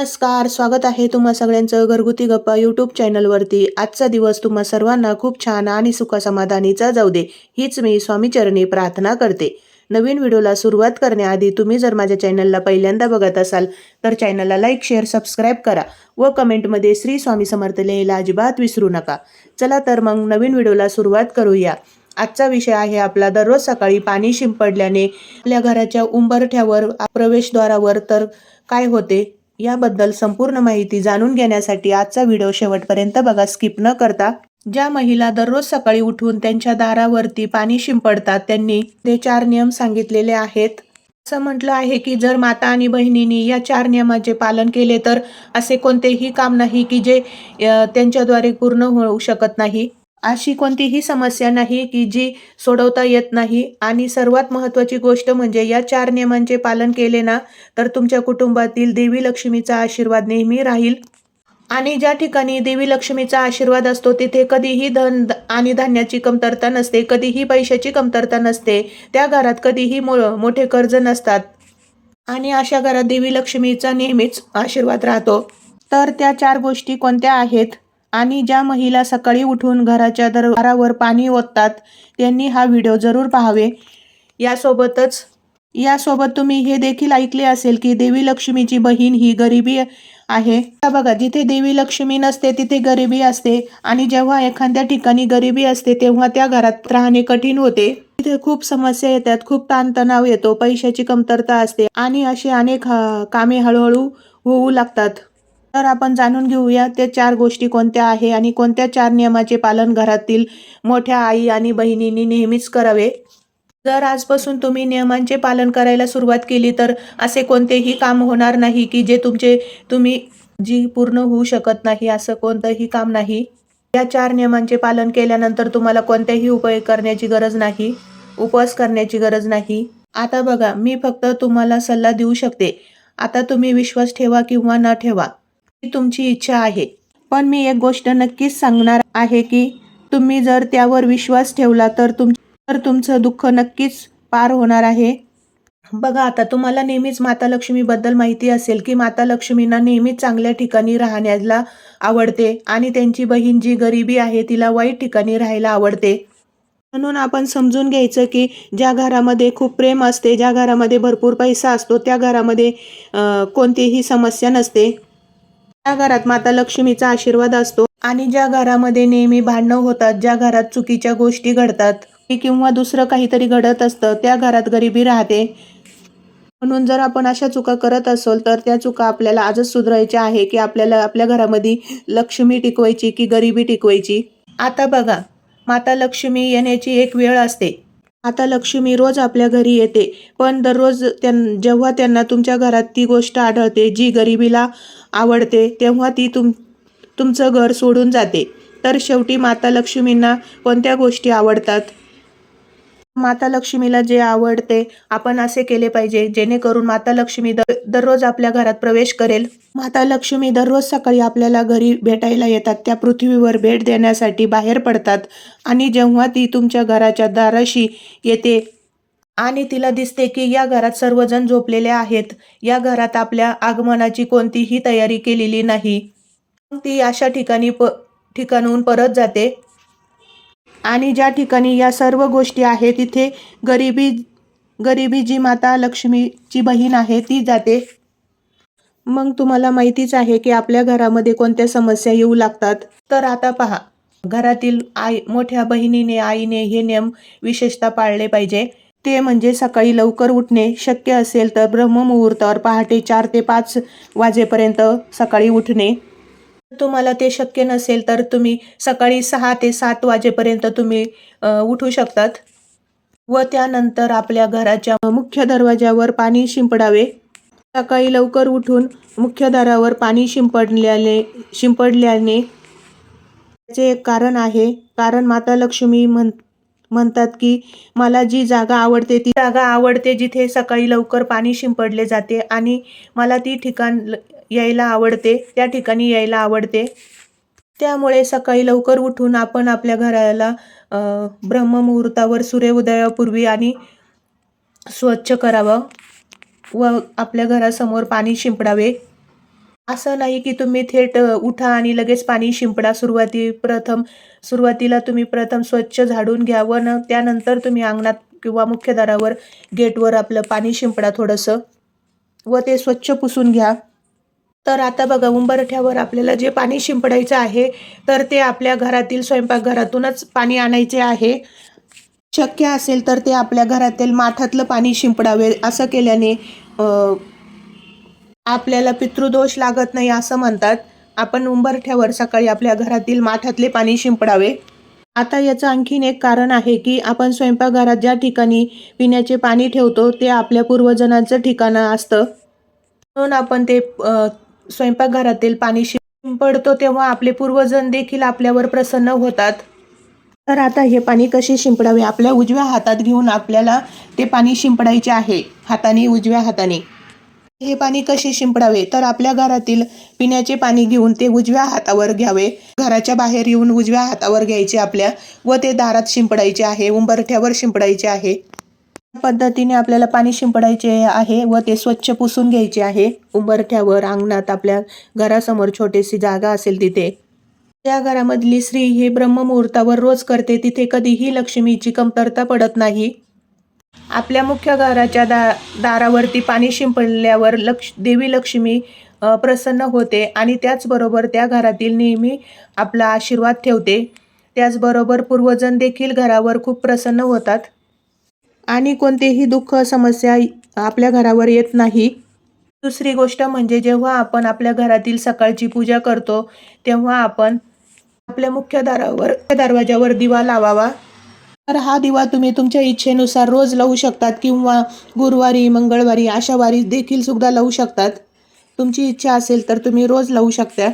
नमस्कार स्वागत आहे तुम्हा सगळ्यांचं घरगुती गप्पा यूट्यूब चॅनलवरती आजचा दिवस तुम्हा सर्वांना खूप छान आणि सुखसमाधानीचा जाऊ दे हीच मी स्वामीचरणी प्रार्थना करते. नवीन व्हिडिओला सुरुवात करण्याआधी तुम्ही जर माझ्या चॅनलला पहिल्यांदा बघत असाल तर चॅनलला लाईक शेअर सबस्क्राईब करा व कमेंटमध्ये श्री स्वामी समर्थ लिहायला अजिबात विसरू नका. चला तर मग नवीन व्हिडिओला सुरुवात करूया. आजचा विषय आहे आपला दररोज सकाळी पाणी शिंपडल्याने आपल्या घराच्या उंबरठ्यावर प्रवेशद्वारावर तर काय होते? याबद्दल संपूर्ण माहिती जाणून घेण्यासाठी आजचा व्हिडिओ शेवटपर्यंत बघा. स्किप न करता ज्या महिला दररोज सकाळी उठून त्यांच्या दारावरती पाणी शिंपडतात त्यांनी ते चार नियम सांगितलेले आहेत. असं म्हटलं आहे की जर माता आणि बहिणींनी या चार नियमाचे पालन केले तर असे कोणतेही काम नाही की जे त्यांच्याद्वारे पूर्ण होऊ शकत नाही. अशी कोणतीही समस्या नाही की जी सोडवता येत नाही. आणि सर्वात महत्त्वाची गोष्ट म्हणजे या चार नियमांचे पालन केले ना तर तुमच्या कुटुंबातील देवी लक्ष्मीचा आशीर्वाद नेहमी राहील. आणि ज्या ठिकाणी देवी लक्ष्मीचा आशीर्वाद असतो तिथे कधीही धन आणि धान्याची कमतरता नसते कधीही पैशाची कमतरता नसते. त्या घरात कधीही मो मोठे कर्ज नसतात. आणि अशा घरात देवी लक्ष्मीचा नेहमीच आशीर्वाद राहतो. तर त्या चार गोष्टी कोणत्या आहेत? आणि ज्या महिला सकाळी उठून घराच्या दरबारावर पाणी ओततात त्यांनी हा व्हिडिओ जरूर पाहावे. यासोबतच यासोबत तुम्ही हे देखील ऐकले असेल की देवी लक्ष्मीची बहीण ही गरिबी आहे. बघा जिथे देवी लक्ष्मी नसते तिथे गरिबी असते. आणि जेव्हा एखाद्या ठिकाणी गरिबी असते तेव्हा त्या घरात राहणे कठीण होते. तिथे खूप समस्या येतात खूप ताणतणाव येतो पैशाची कमतरता असते आणि असे अनेक कामे हळूहळू होऊ लागतात. तर आपण जाणून घेऊया त्या चार गोष्टी कोणत्या आहे आणि कोणत्या चार नियमाचे पालन घरातील मोठ्या आई आणि बहिणींनी नेहमीच करावे. जर आजपासून तुम्ही नियमांचे पालन करायला सुरुवात केली तर असे कोणतेही काम होणार नाही की जे तुमचे तुम्ही जी पूर्ण होऊ शकत नाही असं कोणतंही काम नाही. या चार नियमांचे पालन केल्यानंतर तुम्हाला कोणत्याही उपाय करण्याची गरज नाही उपवास करण्याची गरज नाही. आता बघा मी फक्त तुम्हाला सल्ला देऊ शकते. आता तुम्ही विश्वास ठेवा किंवा न ठेवा. तुमची इच्छा आहे. पण मी एक गोष्ट नक्कीच सांगणार आहे की तुम्ही जर त्यावर विश्वास ठेवला तर तुम तर तुमचं दुःख नक्कीच पार होणार आहे. बघा आता तुम्हाला नेहमीच माता लक्ष्मीबद्दल माहिती असेल की माता लक्ष्मींना नेहमीच चांगल्या ठिकाणी राहण्याला आवडते आणि त्यांची बहीण जी गरिबी आहे तिला वाईट ठिकाणी राहायला आवडते. म्हणून आपण समजून घ्यायचं की ज्या घरामध्ये खूप प्रेम असते ज्या घरामध्ये भरपूर पैसा असतो त्या घरामध्ये कोणतीही समस्या नसते. त्या घरात माता लक्ष्मीचा आशीर्वाद असतो आणि ज्या घरामध्ये नेहमी भांडणं होतात ज्या घरात चुकीच्या गोष्टी घडतात किंवा दुसरं काहीतरी घडत असतं त्या घरात गरिबी राहते. म्हणून जर आपण अशा चुका करत असेल तर त्या चुका आपल्याला आजच सुधारायच्या आहे की आपल्याला आपल्या घरामध्ये लक्ष्मी टिकवायची की गरिबी टिकवायची. आता बघा माता लक्ष्मी येण्याची एक वेळ असते. आता लक्ष्मी रोज आपल्या घरी येते. पण दररोज त्यां जेव्हा त्यांना तुमच्या घरात ती गोष्ट आढळते जी गरिबीला आवडते तेव्हा ती तुम तुमचं घर सोडून जाते. तर शेवटी माता लक्ष्मींना कोणत्या गोष्टी आवडतात? माता लक्ष्मीला जे आवडते आपण असे केले पाहिजे जेणेकरून माता लक्ष्मी दर दररोज आपल्या घरात प्रवेश करेल. माता लक्ष्मी दररोज सकाळी आपल्याला घरी भेटायला येतात. त्या पृथ्वीवर भेट देण्यासाठी बाहेर पडतात आणि जेव्हा ती तुमच्या घराच्या दाराशी येते आणि तिला दिसते की या घरात सर्वजण झोपलेले आहेत या घरात आपल्या आगमनाची कोणतीही तयारी केलेली नाही मग ती अशा ठिकाणी प ठिकाणहून परत जाते. आणि ज्या ठिकाणी या सर्व गोष्टी आहेत तिथे गरिबी गरिबी जी माता लक्ष्मीची बहीण आहे ती जाते. मग तुम्हाला माहितीच आहे की आपल्या घरामध्ये कोणत्या समस्या येऊ लागतात. तर आता पहा घरातील आई मोठ्या बहिणीने आईने हे नियम विशेषतः पाळले पाहिजे. ते म्हणजे सकाळी लवकर उठणे शक्य असेल तर ब्रह्ममुहूर्तावर पहाटे चार ते पाच वाजेपर्यंत सकाळी उठणे. तुम्हाला ते शक्य नसेल तर तुम्ही सकाळी सहा ते सात वाजेपर्यंत तुम्ही उठू शकतात. व त्यानंतर आपल्या घराच्या मुख्य दरवाज्यावर पाणी शिंपडावे. सकाळी लवकर उठून मुख्य दारावर पाणी शिंपडल्याने शिंपडल्याने त्याचे एक कारण आहे. कारण माता लक्ष्मी म्हण म्हणतात की मला जी जागा आवडते ती जागा आवडते जिथे सकाळी लवकर पाणी शिंपडले जाते आणि मला ती ठिकाण यायला आवडते त्या ठिकाणी यायला आवडते. त्यामुळे सकाळी लवकर उठून आपण आपल्या घराला ब्रह्ममुहूर्तावर सूर्योदयापूर्वी आणि स्वच्छ करावं व आपल्या घरासमोर पाणी शिंपडावे. असं नाही की तुम्ही थेट उठा आणि लगेच पाणी शिंपडा सुरुवाती प्रथम सुरुवातीला तुम्ही प्रथम स्वच्छ झाडून घ्या व न त्यानंतर तुम्ही अंगणात किंवा मुख्य दारावर गेटवर आपलं पाणी शिंपडा थोडंसं व ते स्वच्छ पुसून घ्या. तर आता बघा उंबरठ्यावर आपल्याला जे पाणी शिंपडायचं आहे तर ते आपल्या घरातील स्वयंपाकघरातूनच पाणी आणायचे आहे. शक्य असेल तर ते आपल्या घरातील माठातलं पाणी शिंपडावे असं केल्याने आपल्याला पितृदोष लागत नाही असं म्हणतात. आपण उंबरठ्यावर सकाळी आपल्या घरातील माठातले पाणी शिंपडावे. आता याचं आणखीन एक कारण आहे की आपण स्वयंपाकघरात ज्या ठिकाणी पिण्याचे पाणी ठेवतो ते आपल्या पूर्वजनांचं ठिकाणं असतं. म्हणून आपण ते स्वयंपाकघरातील पाणी शिंपडतो तेव्हा आपले पूर्वजन देखील आपल्यावर प्रसन्न होतात. तर आता हे पाणी कसे शिंपडावे? आपल्या उजव्या हातात घेऊन आपल्याला ते पाणी शिंपडायचे आहे. हाताने उजव्या हाताने. हे पाणी कसे शिंपडावे? तर आपल्या घरातील पिण्याचे पाणी घेऊन ते उजव्या हातावर घ्यावे. घराच्या बाहेर येऊन उजव्या हातावर घ्यायचे आपल्या व ते दारात शिंपडायचे आहे उंबरठ्यावर शिंपडायचे आहे. पद्धतीने आपल्याला पाणी शिंपडायचे आहे व ते स्वच्छ पुसून घ्यायचे आहे. उंबरठ्यावर अंगणात आपल्या घरासमोर छोटीशी जागा असेल तिथे. त्या घरामधली स्त्री ही ब्रह्ममुहूर्तावर रोज करते तिथे कधीही लक्ष्मीची कमतरता पडत नाही. आपल्या मुख्य घराच्या दा दारावरती पाणी शिंपडल्यावर लक्ष देवी लक्ष्मी प्रसन्न होते आणि त्याचबरोबर त्या घरातील नेहमी आपला आशीर्वाद ठेवते. त्याचबरोबर पूर्वजन देखील घरावर खूप प्रसन्न होतात. आणि कोणतेही दुःख समस्या आपल्या घरावर येत नाही. दुसरी गोष्ट म्हणजे जेव्हा आपण आपल्या घरातील सकाळची पूजा करतो तेव्हा आपण आपल्या मुख्य दारावर दरवाजावर दिवा लावावा. तर हा दिवा तुम्ही तुमच्या इच्छेनुसार रोज लावू शकतात किंवा गुरुवारी मंगळवारी अशा वारी देखील सुद्धा लावू शकतात. तुमची इच्छा असेल तर तुम्ही रोज लावू शकता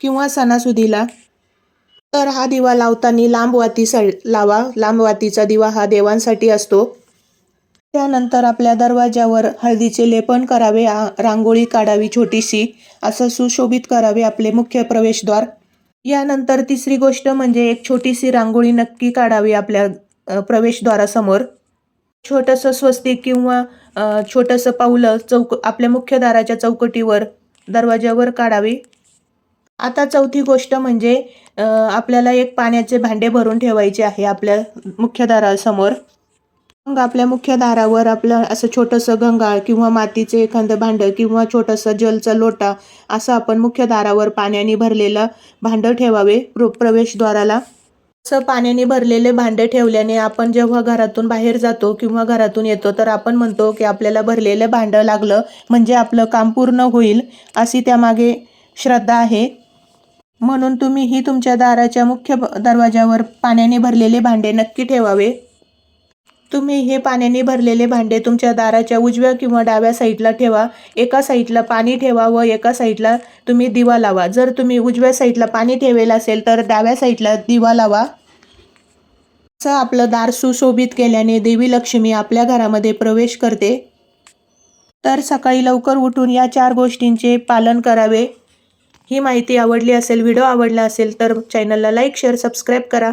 किंवा सणासुदीला. तर हा दिवा लावताना लांब वाती स लावा. लांब वातीचा दिवा हा देवांसाठी असतो. त्यानंतर आपल्या दरवाज्यावर हळदीचे लेपन करावे रांगोळी काढावी छोटीशी असं सुशोभित करावे आपले मुख्य प्रवेशद्वार. यानंतर तिसरी गोष्ट म्हणजे एक छोटीशी रांगोळी नक्की काढावी आपल्या प्रवेशद्वारासमोर. छोटंसं स्वस्तिक किंवा छोटंसं पाऊलं चौक आपल्या मुख्य दाराच्या चौकटीवर दरवाज्यावर काढावी. आता चौथी गोष्ट म्हणजे आपल्याला एक पाण्याचे भांडे भरून ठेवायचे आहे आपल्या मुख्य दारासमोर. मग आपल्या मुख्य दारावर आपलं असं छोटंसं गंगाळ किंवा मातीचे एखादं भांडं किंवा छोटंसं जलचा लोटा असं आपण मुख्य दारावर पाण्याने भरलेलं भांडं ठेवावे. प्रवेशद्वाराला असं पाण्याने भरलेले भांडे ठेवल्याने आपण जेव्हा घरातून बाहेर जातो किंवा घरातून येतो तर आपण म्हणतो की आपल्याला भरलेलं भांडं लागलं म्हणजे आपलं काम पूर्ण होईल अशी त्यामागे श्रद्धा आहे. म्हणून तुम्ही ही तुमच्या दाराच्या मुख्य दरवाज्यावर दरवाजावर पाण्याने भरलेले भांडे नक्की ठेवावे. तुम्ही हे पाण्याने भरलेले भांडे तुमच्या दाराच्या उजव्या किंवा डाव्या साईडला ठेवा. एका साईडला पाणी ठेवा व एका साईडला तुम्ही दिवा लावा. जर तुम्ही उजव्या साईडला पाणी ठेवेल असेल तर डाव्या साईडला दिवा लावा. असं आपलं दार सुशोभित केल्याने देवी लक्ष्मी आपल्या घरामध्ये प्रवेश करते. तर सकाळी लवकर उठून या चार गोष्टींचे पालन करावे. ही माहिती आवडली असेल व्हिडिओ आवडला असेल तर चॅनलला लाईक शेअर सबस्क्राईब करा.